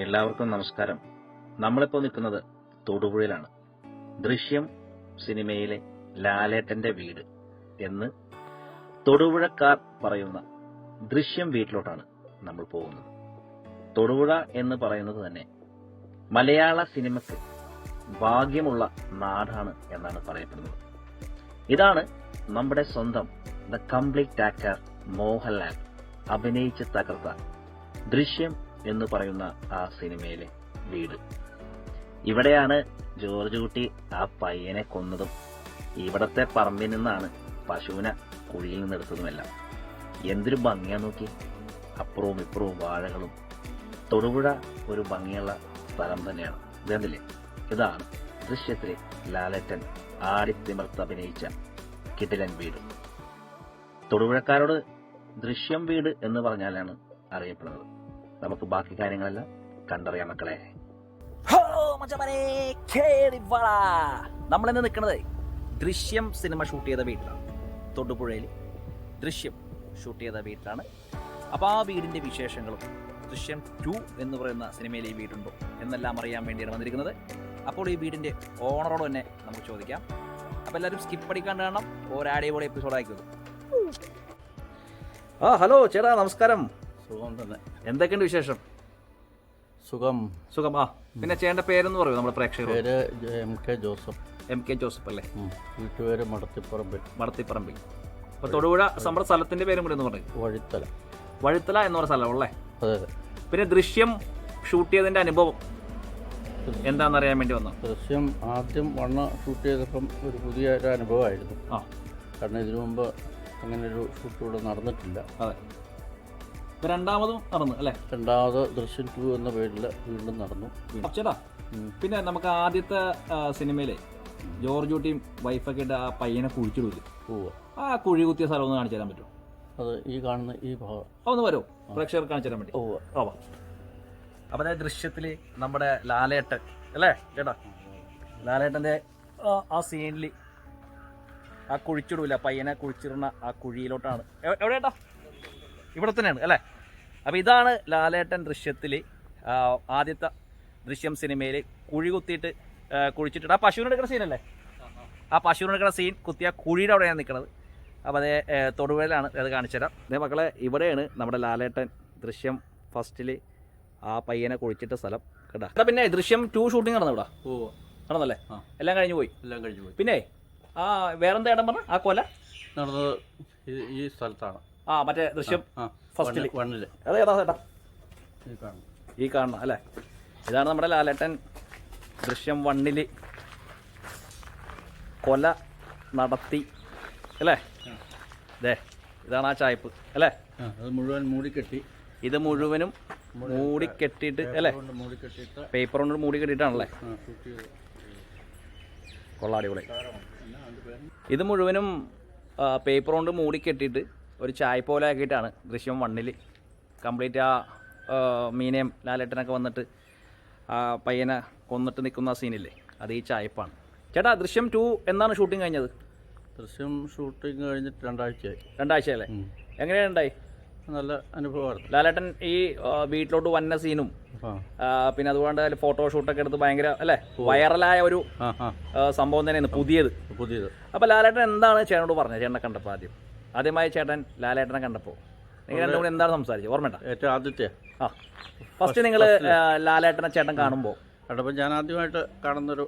എല്ലാവർക്കും നമസ്കാരം. നമ്മളിപ്പോൾ നിൽക്കുന്നത് തൊടുപുഴയിലാണ്. ദൃശ്യം സിനിമയിലെ ലാലേട്ടന്റെ വീട് എന്ന് തൊടുപുഴക്കാർ പറയുന്ന ദൃശ്യം വീട്ടിലോട്ടാണ് നമ്മൾ പോകുന്നത്. തൊടുപുഴ എന്ന് പറയുന്നത് തന്നെ മലയാള സിനിമയ്ക്ക് ഭാഗ്യമുള്ള നാടാണ് എന്നാണ് പറയപ്പെടുന്നത്. ഇതാണ് നമ്മുടെ സ്വന്തം ദ കംപ്ലീറ്റ് ആക്ടർ മോഹൻലാൽ അഭിനയിച്ച് തകർത്ത ദൃശ്യം എന്ന് പറയുന്ന ആ സിനിമയിലെ വീട്. ഇവിടെയാണ് ജോർജ് കുട്ടി ആ പയ്യനെ കൊന്നതും ഇവിടത്തെ പറമ്പിൽ നിന്നാണ് പശുവിനെ കുഴിയിൽ നിന്ന് എടുത്തതുമെല്ലാം. എന്തൊരു ഭംഗിയാ നോക്കി അപ്പുറവും ഇപ്പുറവും വാഴകളും. തൊടുപുഴ ഒരു ഭംഗിയുള്ള സ്ഥലം തന്നെയാണ്. ഇതെന്തില്ലേ ഇതാണ് ദൃശ്യത്തിലെ ലാലറ്റൻ ആടിത്തിമർത്ത് അഭിനയിച്ച കിടിലൻ വീട്. തൊടുപുഴക്കാരോട് ദൃശ്യം വീട് എന്ന് പറഞ്ഞാലാണ് അറിയപ്പെടുന്നത്. നമുക്ക് ബാക്കി കാര്യങ്ങളെല്ലാം കണ്ടറിയാം മക്കളെ. നമ്മൾ നമ്മളിന്ന് നിൽക്കുന്നത് ദൃശ്യം സിനിമ ഷൂട്ട് ചെയ്ത വീട്ടിലാണ്. തൊടുപുഴയിൽ ദൃശ്യം ഷൂട്ട് ചെയ്ത വീട്ടിലാണ്. അപ്പോൾ ആ വീടിന്റെ വിശേഷങ്ങളും ദൃശ്യം ടു എന്ന് പറയുന്ന സിനിമയിൽ ഈ വീടുണ്ടോ എന്നെല്ലാം അറിയാൻ വേണ്ടിയാണ് വന്നിരിക്കുന്നത്. അപ്പോൾ ഈ വീടിന്റെ ഓണറോട് തന്നെ നമുക്ക് ചോദിക്കാം. അപ്പോൾ എല്ലാവരും സ്കിപ്പ് അടിക്കാണ്ട് കാണണം. ഒരടിപൊളി എപ്പിസോഡ് ആയിക്കോളും. ആ ഹലോ ചേട്ടാ നമസ്കാരം. സുഖം തന്നെ എന്തൊക്കെയുണ്ട് വിശേഷം? സുഖം. സുഖം. ആ പിന്നെ ചേട്ടന്റെ പേരെന്ന് പറയൂ നമ്മുടെ പ്രേക്ഷകർ പേര് M K Joseph. M K Joseph അല്ലേ? ഉം. വീട്ടുപേര് മടത്തിപ്പറമ്പിൽ. മടത്തിപ്പറമ്പിൽ. അപ്പൊ തൊടുപുഴ നമ്മുടെ സ്ഥലത്തിന്റെ പേരും കൂടി ഒന്ന് പറയും. വഴിത്തല. വഴുത്തല എന്ന് പറഞ്ഞ സ്ഥലമല്ലേ അതെ അതെ. പിന്നെ ദൃശ്യം ഷൂട്ട് ചെയ്തതിന്റെ അനുഭവം എന്താണെന്ന് അറിയാൻ വേണ്ടി വന്നു? ദൃശ്യം ആദ്യം വണ്ണ ഷൂട്ട് ചെയ്തപ്പം ഒരു പുതിയ ഒരു അനുഭവമായിരുന്നു. ആ. കാരണം ഇതിനു മുമ്പ് അങ്ങനെ ഒരു ഷൂട്ട് ഇവിടെ നടന്നിട്ടില്ല. അതെ. രണ്ടാമതും നടന്നു അല്ലേ? രണ്ടാമത് ദൃശ്യം ടു എന്ന പേരിൽ വീണ്ടും നടന്നു. ചേട്ടാ പിന്നെ നമുക്ക് ആദ്യത്തെ സിനിമയിലെ ജോർജ് കുട്ടിയും വൈഫൊക്കെ ഇട്ട് ആ പയ്യനെ കുഴിച്ചിടൂൽ പോവുക ആ കുഴി കുത്തിയ സ്ഥലം ഒന്ന് കാണിച്ചു തരാൻ പറ്റുമോ? അത് ഈ കാണുന്ന ഈ ഭാഗം. ഒന്ന് വരുമോ പ്രേക്ഷകർ കാണിച്ചു തരാൻ പറ്റും പോവുക ആവാം അപ്പൊ അതായത് ദൃശ്യത്തിൽ നമ്മുടെ ലാലേട്ടൻ അല്ലേ? ചേട്ടാ. ലാലേട്ടന്റെ ആ- സീനിൽ ആ കുഴിച്ചിടൂല പയ്യനെ കുഴിച്ചിടുന്ന ആ കുഴിയിലോട്ടാണ്. എവിടെ എവിടെയാട്ടാ ഇവിടെ തന്നെയാണ് അല്ലേ? അപ്പോൾ ഇതാണ് ലാലേട്ടൻ ദൃശ്യത്തിൽ ആദ്യത്തെ ദൃശ്യം സിനിമയിൽ കുഴി കുത്തിയിട്ട് കുഴിച്ചിട്ട് ആ പശുവിനെ എടുക്കുന്ന സീനല്ലേ ആ പശുവിനെ എടുക്കുന്ന സീൻ കുത്തിയ കുഴിയുടെ അവിടെയാണ് നിൽക്കുന്നത് അപ്പോൾ അതേ തൊടുവേലാണ് തൊടുപുഴയിലാണ് അത് കാണിച്ചു തരാം അതേ മക്കളെ ഇവിടെയാണ് നമ്മുടെ ലാലേട്ടൻ ദൃശ്യം ഫസ്റ്റിൽ ആ പയ്യനെ കുഴിച്ചിട്ട സ്ഥലം. കേട്ടോ എടാ പിന്നെ ദൃശ്യം ടു ഷൂട്ടിംഗ് നടന്നു ഇവിടെ? ഓ. നടന്നല്ലേ എല്ലാം കഴിഞ്ഞു പോയി? എല്ലാം കഴിഞ്ഞു പോയി. പിന്നെ ആ വേറെന്താ ഇടം പറഞ്ഞ? ആ കൊല? നടന്നത് ഈ സ്ഥലത്താണ്. ആ മറ്റേ ദൃശ്യം ഫസ്റ്റ് വണ്ണിൽ അത് ഏതാ ചേട്ടാ? ഈ കാണണം. അല്ലേ? ഇതാണ് നമ്മുടെ ലാലേട്ടൻ ദൃശ്യം വണ്ണിൽ കൊല നടത്തി അല്ലേ? ദേ ഇതാണ് ആ ചായപ്പ് അല്ലേ? അത് മുഴുവൻ മൂടിക്കെട്ടി. ഇത് മുഴുവനും മൂടി കെട്ടിയിട്ട് അല്ലേ? പേപ്പർ കൊണ്ട് മൂടി കെട്ടിയിട്ടാണല്ലേ കൊള്ളാടി കൂടെ കൊള്ളാടിപൊളി ഇത് മുഴുവനും പേപ്പർ കൊണ്ട് മൂടി കെട്ടിയിട്ട് ഒരു ചായ പോലെ ആക്കിയിട്ടാണ് ദൃശ്യം വണ്ണിൽ കംപ്ലീറ്റ് ആ മീനേം മീനയും ലാലേട്ടനൊക്കെ വന്നിട്ട് ആ പയ്യനെ കൊന്നിട്ട് നിൽക്കുന്ന ആ സീനില്ലേ അത് ഈ ചായപ്പാണ്. ചേട്ടാ ദൃശ്യം ടു എന്നാണ് ഷൂട്ടിംഗ് കഴിഞ്ഞത്? ദൃശ്യം ഷൂട്ടിങ് കഴിഞ്ഞിട്ട് രണ്ടാഴ്ചയായി. രണ്ടാഴ്ചയല്ലേ? എങ്ങനെയാണ് എങ്ങനെയുണ്ടായി നല്ല അനുഭവമാണ് ലാലേട്ടൻ ഈ വീട്ടിലോട്ട് വന്ന സീനും പിന്നെ അതുകൊണ്ട് ഫോട്ടോ ഫോട്ടോഷൂട്ടൊക്കെ എടുത്ത് ഭയങ്കര അല്ലേ? വൈറലായ ഒരു സംഭവം തന്നെയാണ് പുതിയത്. പുതിയത്. അപ്പൊ ലാലേട്ടൻ എന്താണ് ചേട്ടനോട് പറഞ്ഞത്? ചേട്ടനെ കണ്ടപ്പോൾ ആദ്യം. ആദ്യമായി ചേട്ടൻ ലാലേട്ടനെ കണ്ടപ്പോൾ നിങ്ങൾ രണ്ടും കൂടി എന്താണ് സംസാരിച്ചത് ഓർമ്മണ്ട ഏറ്റവും ആദ്യത്തെ. ആ. ഫസ്റ്റ് നിങ്ങൾ ലാലേട്ടനെ ചേട്ടൻ കാണുമ്പോൾ കണ്ടപ്പോൾ ഞാൻ ആദ്യമായിട്ട് കാണുന്നൊരു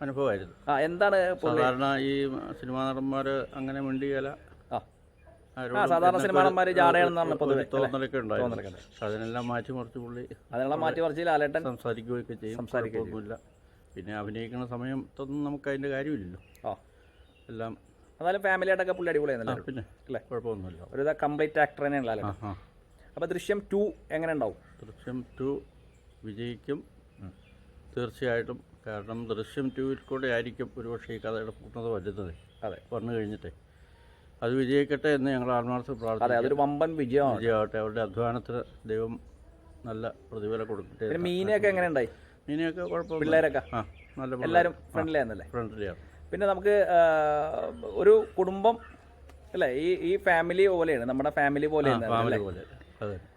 അനുഭവമായിരുന്നു ആ എന്താണ് സാധാരണ ഈ സിനിമാ നടന്മാർ അങ്ങനെ മിണ്ടിയല. ആ. സാധാരണ എന്നൊക്കെ സിനിമാ നടന്മാര് ജാടയാണെന്നാണ് പറഞ്ഞപ്പോൾ പൊതുവെ, ഒരു തോന്നലൊക്കെ ഉണ്ടായിരുന്നു. അതിനെല്ലാം മാറ്റി മറിച്ച് പുള്ളി അതിനെല്ലാം മാറ്റി മറിച്ച് ലാലേട്ടൻ സംസാരിക്കുകയൊക്കെ ചെയ്യും. സംസാരിക്കുകയൊന്നുമില്ല പിന്നെ അഭിനയിക്കുന്ന സമയത്തൊന്നും നമുക്ക് അതിന്റെ കാര്യമില്ലല്ലോ. ആ. എല്ലാം എന്നാലും ഫാമിലി ആയിട്ടൊക്കെ പുള്ളി അടിപൊളിയായിരുന്നല്ലോ. പിന്നെ അല്ലേ? കുഴപ്പമൊന്നുമില്ല. ഒരു കംപ്ലീറ്റ് ആക്ടർ തന്നെയാണ് ആ ആ അപ്പൊ ദൃശ്യം ടു എങ്ങനെ ഉണ്ടാവും? ദൃശ്യം ടു വിജയിക്കും. തീർച്ചയായിട്ടും കാരണം ദൃശ്യം ടുവിൽ കൂടെ ആയിരിക്കും ഒരുപക്ഷെ ഈ കഥയുടെ പൂർണത വരുന്നത് അതെ. വന്നു കഴിഞ്ഞിട്ടേ. അത് വിജയിക്കട്ടെ എന്ന് ഞങ്ങൾ ആത്മാർത്ഥ അതെ പ്രാർത്ഥന അതൊരു വമ്പൻ വിജയമാണ്. വിജയമാവട്ടെ. അവരുടെ അധ്വാനത്തിന് ദൈവം നല്ല പ്രതിഫലം കൊടുക്കട്ടെ. പിന്നെ മീനൊക്കെ എങ്ങനെ ഉണ്ടായി? മീനൊക്കെ കുഴപ്പമില്ല പിള്ളേരൊക്കെ? ആ നല്ല എല്ലാവരും ഫ്രണ്ട്ലി ആയിരുന്നല്ലേ? ഫ്രണ്ട്ലിയാണ് പിന്നെ നമുക്ക് ഒരു കുടുംബം അല്ലേ? ഈ ഈ ഫാമിലി പോലെയാണ് നമ്മുടെ ഫാമിലി പോലെയാണ്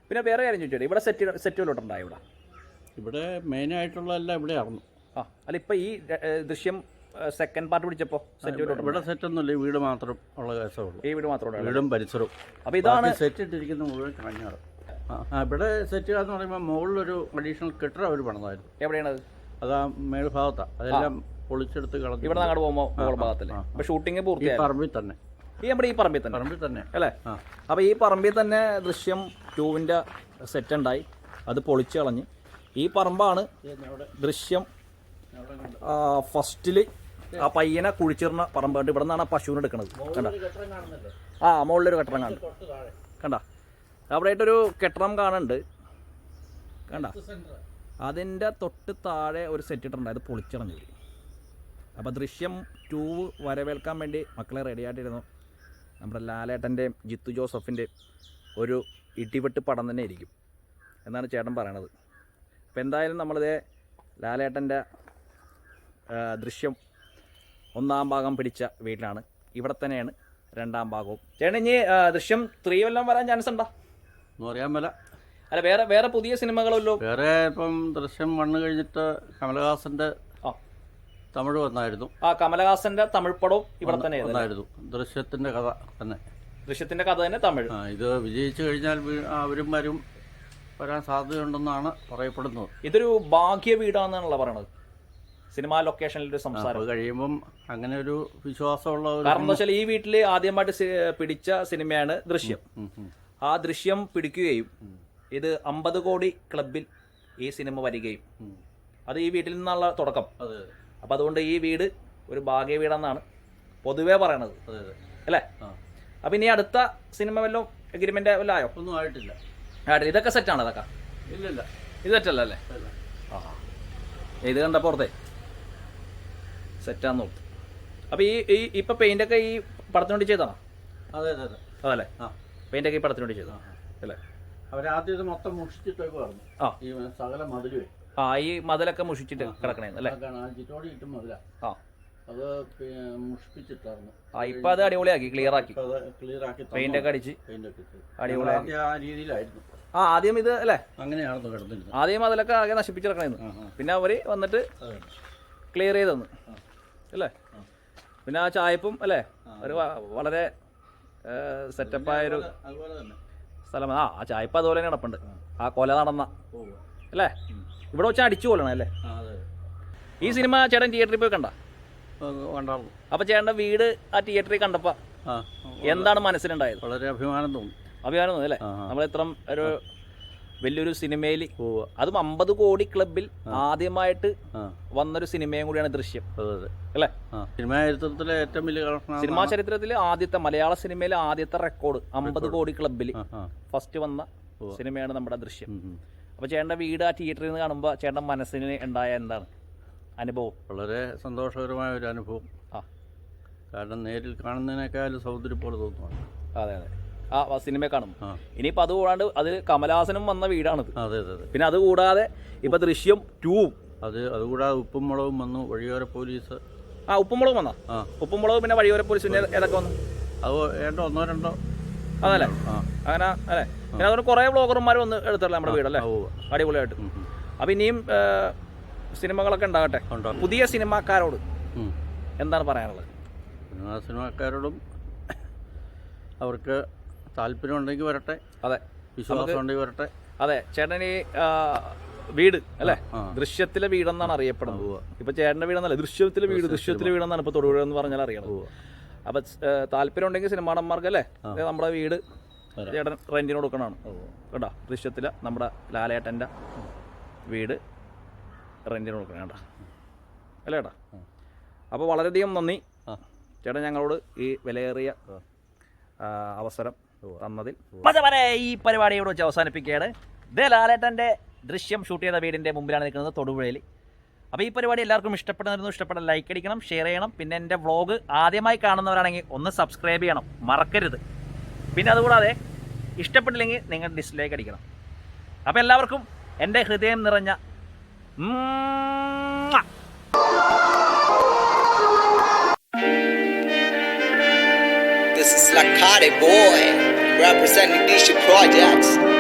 പിന്നെ വേറെ കാര്യം ചോദിച്ചോട്ടെ? ഇവിടെ സെറ്റ് സെറ്റുകളുണ്ടായി ഇവിടെ? ഇവിടെ മെയിനായിട്ടുള്ള എല്ലാം ഇവിടെയായിരുന്നു ആ അല്ല ഇപ്പൊ ഈ ദൃശ്യം സെക്കൻഡ് പാർട്ട് പിടിച്ചപ്പോ സെറ്റ് ഇവിടെ സെറ്റ് ഒന്നുമില്ല ഈ വീട് മാത്രം ഉള്ള കേസേ ഉള്ളൂ ഈ വീട് മാത്രമേ വീടും പരിസരവും. അപ്പോൾ ഇതാണ് സെറ്റ് ഇട്ടിരിക്കുന്ന മുഴുവൻ കാഞ്ഞാറ്. ആ ആ, ഇവിടെ സെറ്റ് എന്ന് പറയുമ്പോൾ മുകളിലൊരു അഡീഷണൽ കെട്ടിടം അവർ പണിതായിരുന്നു. എവിടെയാണത്? അത് ആ മേൽഭാഗത്താണ് അതെല്ലാം പൊളിച്ചെടുത്ത് കളഞ്ഞു ഇവിടെ അങ്ങോട്ട് പോകുമ്പോൾ മുകൾ ഭാഗത്തല്ലേ അപ്പൊ ഷൂട്ടിംഗ് പൂർത്തിയായി. പറമ്പിൽ തന്നെ. ഈ നമ്മുടെ ഈ പറമ്പിൽ തന്നെ. പറമ്പിൽ തന്നെ. അല്ലേ? അപ്പോൾ അപ്പൊ ഈ പറമ്പിൽ തന്നെ ദൃശ്യം ടൂവിന്റെ സെറ്റ് ഉണ്ടായി. അത് പൊളിച്ചു കളഞ്ഞ്. ഈ പറമ്പാണ് ദൃശ്യം ഫസ്റ്റിൽ ആ പയ്യനെ കുഴിച്ചിരുന്ന പറമ്പ്. കണ്ട്? ഇവിടെ നിന്നാണ് പശുവിനെ എടുക്കുന്നത് കണ്ട? ആ മുകളിലൊരു കെട്ടണം കാണുന്നുണ്ട് കണ്ട? അവിടെ ആയിട്ടൊരു കെട്ടണം കാണുന്നുണ്ട്. കണ്ട? അതിന്റെ തൊട്ട് താഴെ ഒരു സെറ്റ് ഇട്ടിട്ടുണ്ട്. അത് പൊളിച്ചളഞ്ഞു അപ്പോൾ ദൃശ്യം ടൂ വരവേൽക്കാൻ വേണ്ടി മക്കളെ റെഡി ആയിട്ടിരുന്നു. നമ്മുടെ ലാലേട്ടന്റെയും ജിത്തു ജോസഫിന്റെയും ഒരു ഇടിവെട്ട് പടം തന്നെ ഇരിക്കും എന്നാണ് ചേട്ടൻ പറയണത്. അപ്പോൾ എന്തായാലും നമ്മളിതേ ലാലേട്ടന്റെ ദൃശ്യം ഒന്നാം ഭാഗം പിടിച്ച വീട്ടിലാണ്. ഇവിടെ തന്നെയാണ് രണ്ടാം ഭാഗവും. ചേട്ടൻ ഇനി ദൃശ്യം ത്രീ വല്ലതും വരാൻ ചാൻസ് ഉണ്ടോ? എന്ന് പറയാൻ മേല. അല്ല വേറെ വേറെ പുതിയ സിനിമകളല്ലോ വേറെ ഇപ്പം ദൃശ്യം വണ്ണ് കഴിഞ്ഞിട്ട് കമലഹാസന്റെ ആ തമിഴ് വന്നായിരുന്നു. ആ കമലഹാസന്റെ തമിഴ് പടവും ഇവിടെ തന്നെ വന്നായിരുന്നു. ദൃശ്യത്തിന്റെ കഥ തന്നെ. ദൃശ്യത്തിന്റെ കഥ തന്നെ തമിഴ്. ആ, ഇത് വിജയിച്ചു കഴിഞ്ഞാൽ അവരും വരും. വരാൻ സാധ്യതയുണ്ടെന്നാണ് പറയപ്പെടുന്നത്. ഇതൊരു ഭാഗ്യ വീടാണെന്നാണല്ലോ പറയണത്. സിനിമാ ലൊക്കേഷനിൽ ഒരു സംസാരം. കഴിയുമ്പം അങ്ങനെ ഒരു വിശ്വാസമുള്ള കാരണം എന്താ വെച്ചാൽ ഈ വീട്ടിൽ ആദ്യമായിട്ട് പിടിച്ച സിനിമയാണ് ദൃശ്യം. ആ ദൃശ്യം പിടിക്കുകയും ഇത് അമ്പത് കോടി ക്ലബിൽ ഈ സിനിമ വരികയും. അത് ഈ വീട്ടിൽ നിന്നുള്ള തുടക്കം. അതെ അപ്പം അതുകൊണ്ട് ഈ വീട് ഒരു ഭാഗ്യ വീടെന്നാണ് പൊതുവേ പറയണത്. അതെ അതെ. അല്ലേ? ആ. അപ്പം ഇനി അടുത്ത സിനിമ വല്ലതും എഗ്രിമെന്റ് വല്ലതും ആയോ? ഒന്നും ആയിട്ടില്ല. ആട്ടെ ഇതൊക്കെ സെറ്റാണ് ഇതൊക്കെ? ഇല്ല ഇത് സെറ്റല്ല അല്ലേ ഇല്ല. ആ. ഇത് കണ്ട പുറത്തെ. സെറ്റാന്ന് നോക്കി അപ്പോൾ ഈ ഈ ഇപ്പം പെയിന്റൊക്കെ ഈ പടത്തിന് വേണ്ടി ചെയ്താണോ അതെ അതെ അതെ. അതല്ലേ? ആ. പെയിന്റൊക്കെ ഈ പടത്തിന് വേണ്ടി ചെയ്താ അല്ലേ? അവരാദ്യം ഇത് മൊത്തം മുഷിച്ചിട്ടൊക്കെ പറഞ്ഞു ആ. ഈ സകല മതിലുവേ. ആ ഈ മതിലൊക്കെ മുഷിച്ചിട്ട് കിടക്കണേ അല്ലേ? ആ ചിറ്റോടി ഇട്ടും മതില. ആ. അത് മുഷിപ്പിച്ചിട്ടായിരുന്നു. ആ ഇപ്പം അത് അടിപൊളിയാക്കി ക്ലിയർ ആക്കി. ക്ലിയർ ആക്കി പെയിന്റ് ഒക്കെ അടിച്ച്. പെയിന്റ് ഒക്കെ ഇട്ടു. അടിപൊളിയാക്കി. ആ രീതിയിലായിരുന്നു. ആ ആദ്യം ഇത് അല്ലേ? അങ്ങനെയായിരുന്നു കിടന്നിരുന്നത്. ആദ്യം അതിലൊക്കെ ആകെ നശിപ്പിച്ച് കിടക്കണേന്ന് ആ ആ. പിന്നെ അവർ വന്നിട്ട് ക്ലിയർ ചെയ്ത് തന്നു അല്ലേ? പിന്നെ ആ ചായപ്പും അല്ലേ? ഒരു വളരെ സെറ്റപ്പായൊരു അതുപോലെ തന്നെ. സ്ഥലം ആ ആ ചായപ്പ് അതുപോലെ തന്നെ കിടപ്പുണ്ട്. ആ. കൊല നടന്ന. അല്ലേ? ഇവിടെ വെച്ചാൽ അടിച്ചു കൊല്ലണം അല്ലേ? ഈ സിനിമ ചേട്ടൻ തിയേറ്ററിൽ പോയി കണ്ട? കണ്ടായിരുന്നു. അപ്പോൾ ചേട്ടന്റെ വീട് ആ തിയേറ്ററിൽ കണ്ടപ്പോൾ എന്താണ് മനസ്സിലുണ്ടായത്? വളരെ അഭിമാനം തോന്നി. അഭിമാനം തോന്നി അല്ലേ. നമ്മൾ എത്ര ഒരു വലിയൊരു സിനിമയിൽ അതും അമ്പത് കോടി ക്ലബിൽ ആദ്യമായിട്ട് വന്നൊരു സിനിമയും കൂടിയാണ് ദൃശ്യം. അല്ലേ? സിനിമാ ചരിത്രത്തിലെ ഏറ്റവും വലിയ സിനിമാ ചരിത്രത്തിലെ ആദ്യത്തെ മലയാള സിനിമയിലെ ആദ്യത്തെ റെക്കോർഡ് അമ്പത് കോടി ക്ലബിൽ ഫസ്റ്റ് വന്ന സിനിമയാണ് നമ്മുടെ ദൃശ്യം. അപ്പോൾ ചേട്ടന്റെ വീട് ആ തിയേറ്ററിൽ നിന്ന് കാണുമ്പോൾ ചേട്ടന്റെ മനസ്സിന് ഉണ്ടായ എന്താണ്? അനുഭവം? വളരെ സന്തോഷകരമായ ഒരു അനുഭവം. ആ. കാരണം നേരിൽ കാണുന്നതിനേക്കാൾ സൗന്ദര്യം പോലെ തോന്നുന്നു അതെ അതെ. ആ സിനിമ കാണും ഇനിയിപ്പോൾ അത് കൂടാണ്ട് അത് കമലഹാസനും വന്ന വീടാണിത്. അതെ അതെ അതെ. പിന്നെ അത് കൂടാതെ ഇപ്പൊ ദൃശ്യം ടൂ അത് അതുകൂടാതെ ഉപ്പും മുളകും വന്നു വഴിയോര പോലീസ്. ആ ഉപ്പും മുളകും വന്നാ? ആ. മുളകും പിന്നെ വഴിയോര പോലീസ് ഏതൊക്കെ വന്നു? അത് ഏട്ടോ ഒന്നോ രണ്ടോ? അതല്ലേ? അങ്ങനെ അല്ലേ? പിന്നെ അതുകൊണ്ട് കുറേ ബ്ലോഗർമാർ വന്ന് എടുത്തല്ലേ നമ്മുടെ വീടല്ലേ അല്ലേ? അടിപൊളിയായിട്ട്. അപ്പം ഇനിയും സിനിമകളൊക്കെ ഉണ്ടാകട്ടെ. പുതിയ സിനിമാക്കാരോട് എന്താണ് പറയാനുള്ളത്? സിനിമാ സിനിമാക്കാരോടും അവർക്ക് താല്പര്യമുണ്ടെങ്കിൽ വരട്ടെ. അതെ. വിശ്വാസം ഉണ്ടെങ്കിൽ വരട്ടെ. അതെ ചേട്ടൻ ഈ വീട് അല്ലേ? ദൃശ്യത്തിലെ വീടെന്നാണ് അറിയപ്പെടുന്നത്. ഇപ്പൊ ചേട്ടന്റെ വീടെന്നല്ല ദൃശ്യത്തിലെ വീട് ദൃശ്യത്തിലെ വീടെന്നാണ് ഇപ്പൊ തൊടുപുഴ എന്ന് പറഞ്ഞാൽ അറിയണത്. അപ്പൊ താല്പര്യം ഉണ്ടെങ്കിൽ സിനിമാടന്മാർക്ക് അല്ലേ? നമ്മുടെ വീട്. ചേട്ടൻ റെന്റിന് കൊടുക്കണതാണ്. കേട്ടോ ദൃശ്യത്തിലെ നമ്മുടെ ലാലേട്ടന്റെ വീട് റെന്റിന് കൊടുക്കണം കേട്ടോ അല്ലേ ചേട്ടാ? അപ്പോൾ വളരെയധികം നന്ദി. ചേട്ടൻ ഞങ്ങളോട് ഈ വിലയേറിയ അവസരം തന്നതിൽ ഈ പരിപാടിയോട് വെച്ച് അവസാനിപ്പിക്കുകയാണ്. ഇതേ ലാലേട്ടന്റെ ദൃശ്യം ഷൂട്ട് ചെയ്ത വീടിന്റെ മുമ്പിലാണ് നിൽക്കുന്നത് തൊടുപുഴയിൽ അപ്പോൾ ഈ പരിപാടി എല്ലാവർക്കും ഇഷ്ടപ്പെടുന്നു ഇഷ്ടപ്പെട്ട ലൈക്ക് അടിക്കണം ഷെയർ ചെയ്യണം. പിന്നെ എന്റെ വ്ളോഗ് ആദ്യമായി കാണുന്നവരാണെങ്കിൽ ഒന്ന് സബ്സ്ക്രൈബ് ചെയ്യണം. മറക്കരുത്. പിന്നെ അതുകൂടാതെ ഇഷ്ടപ്പെട്ടില്ലെങ്കിൽ നിങ്ങൾ ഡിസ്ലൈക്ക് അടിക്കണം. അപ്പോൾ എല്ലാവർക്കും എന്റെ ഹൃദയം നിറഞ്ഞ This is Lakade Boy, representing Disha Projects.